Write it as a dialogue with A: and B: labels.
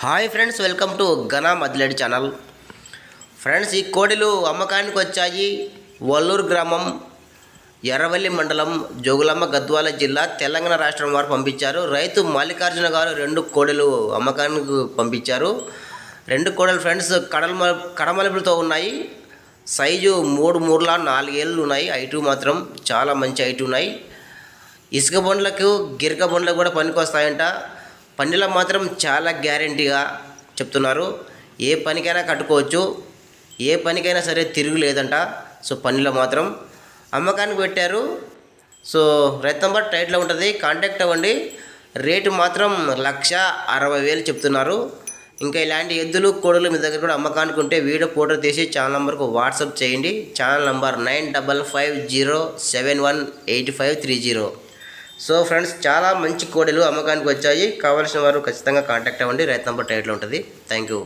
A: Hi friends welcome to ఘనా మదిలేడి channel. Friends ఈ కోడిలు అమ్మకానికి వచ్చాయి. వల్లూరు గ్రామం ఎర్రవల్లి మండలం జోగులమ్మ గద్వాల జిల్లా తెలంగాణ రాష్ట్రం వారు పంపించారు. రైతు మల్లికార్జున గారు రెండు కోడెలు అమ్మకానికి పంపించారు. రెండు కోడలు ఫ్రెండ్స్ కడల కడమలుపులతో ఉన్నాయి. సైజు మూడు మూడులా నాలుగేళ్ళు ఉన్నాయి. ఐటు మాత్రం చాలా మంచి ఐటు ఉన్నాయి. ఇసుక బండ్లకు గిరక బండ్లకు కూడా పనికొస్తాయంట. పనిలో మాత్రం చాలా గ్యారంటీగా చెప్తున్నారు. ఏ పనికైనా కట్టుకోవచ్చు. ఏ పనికైనా సరే తిరుగు లేదంట. సో పనిలో మాత్రం అమ్మకానికి పెట్టారు. సో రైతు నంబర్ టైట్లో ఉంటుంది. కాంటాక్ట్ అవ్వండి. రేటు మాత్రం లక్ష అరవై వేలు చెప్తున్నారు. ఇంకా ఇలాంటి ఎద్దులు కోడలు మీ దగ్గర కూడా అమ్మకానికి ఉంటే వీడియో ఫోటో తీసి ఛానల్ నెంబర్కు వాట్సాప్ చేయండి. Channel number nine double five zero seven one eight five three zero. So friends చాలా మంచి కోడెలు అమ్మకానికి వచ్చాయి. కావాల్సిన వారు ఖచ్చితంగా కాంటాక్ట్ అవ్వండి. రైతు నంబర్ టైట్లో ఉంటుంది. Thank you